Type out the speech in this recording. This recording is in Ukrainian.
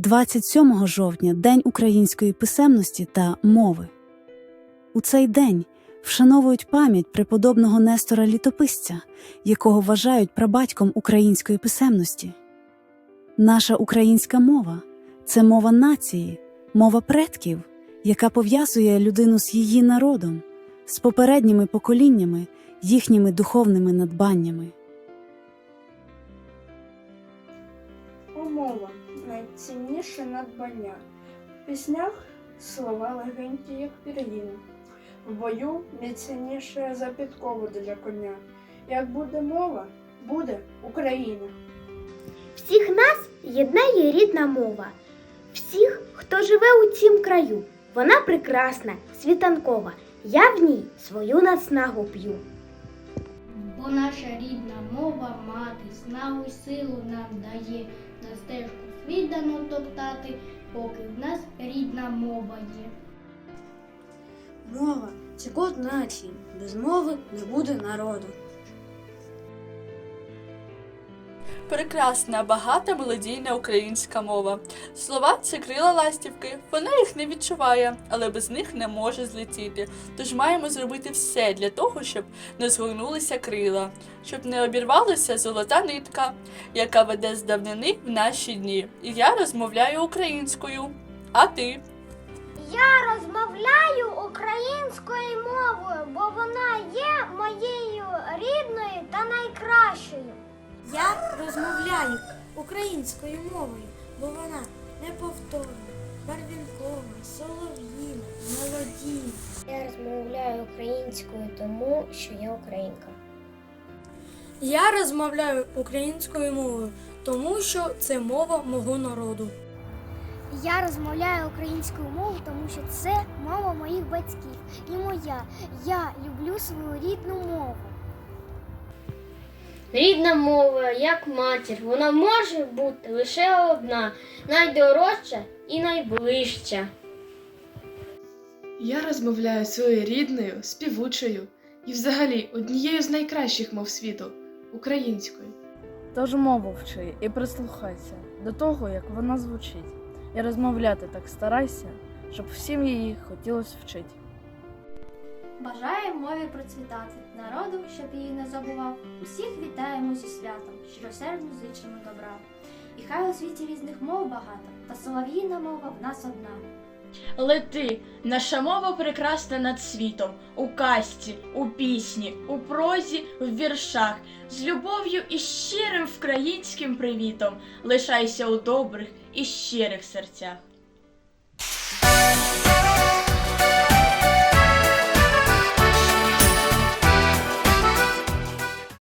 27 жовтня День української писемності та мови. У цей день вшановують пам'ять преподобного Нестора Літописця, якого вважають прабатьком української писемності. Наша українська мова це мова нації, мова предків, яка пов'язує людину з її народом, з попередніми поколіннями, їхніми духовними надбаннями. Умова найцінніше надбання. В піснях слова легенькі, як пір'їни. В бою найцінніше за підкову для коня. Як буде мова, буде Україна. Всіх нас єднає рідна мова. Всіх, хто живе у цім краю. Вона прекрасна, світанкова. Я в ній свою наснагу п'ю. Бо наша рідна мова мати снагу й силу нам дає на стежку світ дано топтати, поки в нас рідна мова є. Мова це код нації. Без мови не буде народу. Прекрасна, багата мелодійна українська мова. Слова це крила ластівки. Вона їх не відчуває, але без них не може злетіти. Тож маємо зробити все для того, щоб не згорнулися крила, щоб не обірвалася золота нитка, яка веде з давнини в наші дні. І я розмовляю українською. А ти? Я розмовляю українською мовою, бо вона є моєю рідною та найкращою. Я розмовляю українською мовою, бо вона неповторна, барвінкова, солов'їна, мелодійна. Я розмовляю українською тому, що я українка. Я розмовляю українською мовою, тому що це мова мого народу. Я розмовляю українською мовою, тому що це мова моїх батьків і моя. Я люблю свою рідну мову. Рідна мова, як матір, вона може бути лише одна, найдорожча і найближча. Я розмовляю своєю рідною, співучою і взагалі однією з найкращих мов світу українською. Тож мову вчи і прислухайся до того, як вона звучить, і розмовляти так старайся, щоб всім її хотілося вчити. Бажаю мові процвітати, народу, щоб її не забував. Усіх вітаємо зі святом, щиросердно зичимо добра. І хай у світі різних мов багато, та солов'їна мова в нас одна. Лети, наша мова прекрасна над світом, у казці, у пісні, у прозі, в віршах, з любов'ю і щирим вкраїнським привітом. Лишайся у добрих і щирих серцях.